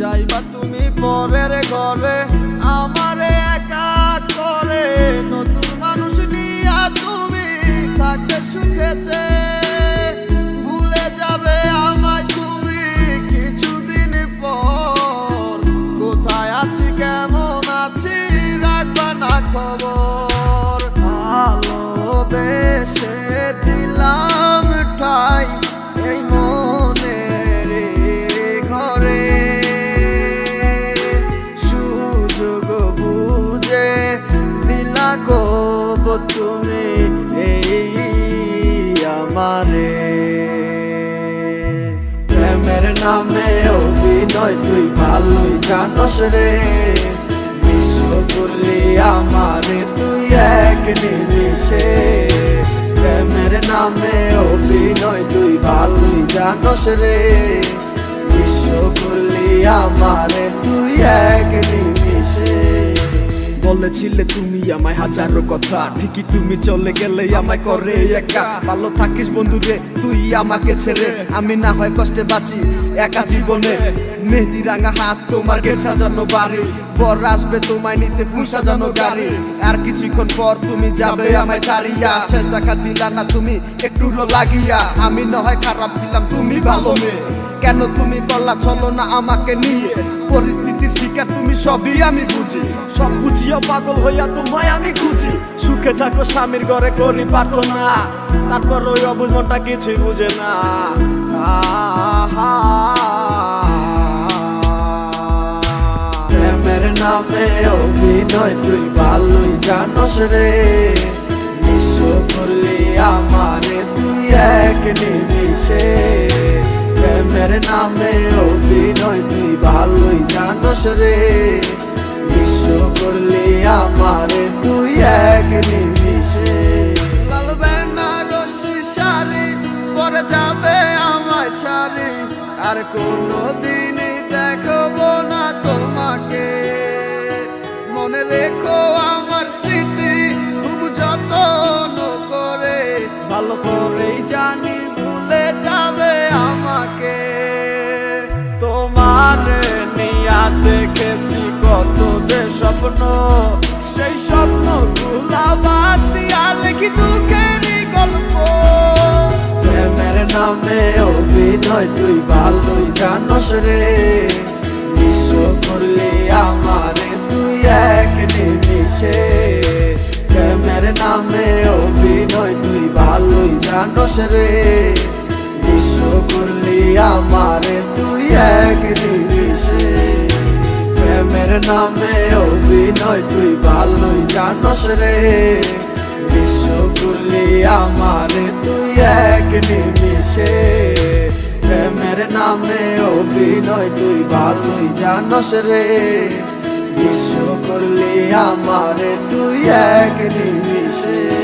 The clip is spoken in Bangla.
যাইবা তুমি পরের ঘরে। নামে অভিনয় তুই ভালোই জানস রে। বিশ্ব করলি আমারে, তুই এক নিমিশে প্রেমের নামে অভিনয় তুই ভালোই জানস রে। বিশ্ব করলি আমারে, তুই এক নিমিষে। বলেছিলে তুমি আমায় হাজারো কথা। ঠিকই তুমি চলে গেলে আমায় করে একা। ভালো থাকিস বন্ধু রে, তুই আমাকে ছেড়ে। আমি না হয় কষ্টে বাঁচি একা জীবনে। মেহেদি রাঙা হাত তোমার গেট সাজানো বাড়ি। বর আসবে তোমায় নিতে ফুল সাজানো গাড়ি। আর কিছুক্ষণ পর তুমি যাবে আমায় ছাড়িয়া। শেষ দেখা দিলা না তুমি একটু লাগিয়া। আমি না হয় খারাপ ছিলাম, তুমি ভালো মেয়ে। কেন তুমি করলা চলো না আমাকে নিয়ে? পরিস্থিতির শিকার তুমি সবই আমি বুঝি। সব বুঝিয়া পাগল হইয়া তোমায় আমি খুঁজি। সুখে থাকো স্বামীর ঘরে করি পারতো না তারপর ওই অবুঝ মনটা কিছুই বুঝে না। নামে অভিনয় তুই ভালোই জানস রে। বিশ্ব করলি আমারে, তুই এক প্রেমের নামে অভিনয় তুই ভালোই জানস রে। বিশ্ব করলি আমারে তুই এক নিমিষে লাল বেনারসি শাড়ি পরে যাবে আমায় ছাড়ি। আর কোনো দিনই দেখব না তোমাকে। মনে রেখো আমার স্মৃতি খুব যত্ন করে। ভালো করেই জানি দেখেছি কত যে স্বপ্ন। সেই স্বপ্নগুলা দিয়া গল্প। প্রেমের নামে অভিনয় তুই ভালোই জানস রে। বিশ্ব করলি আমারে তুই এক নিমিষে। প্রেমের নামে অভিনয় তুই ভালোই জানস রে। বিশ্ব করলি আমারে নামে অভিনয় তুই ভালোই জানস রে। বিশ্বগুলি আমারে তুই এক নিমিশে প্রেমের নামে অভিনয় তুই ভালোই জানস রে। বিশ্ব করলি আমারে তুই এক নিমিষে।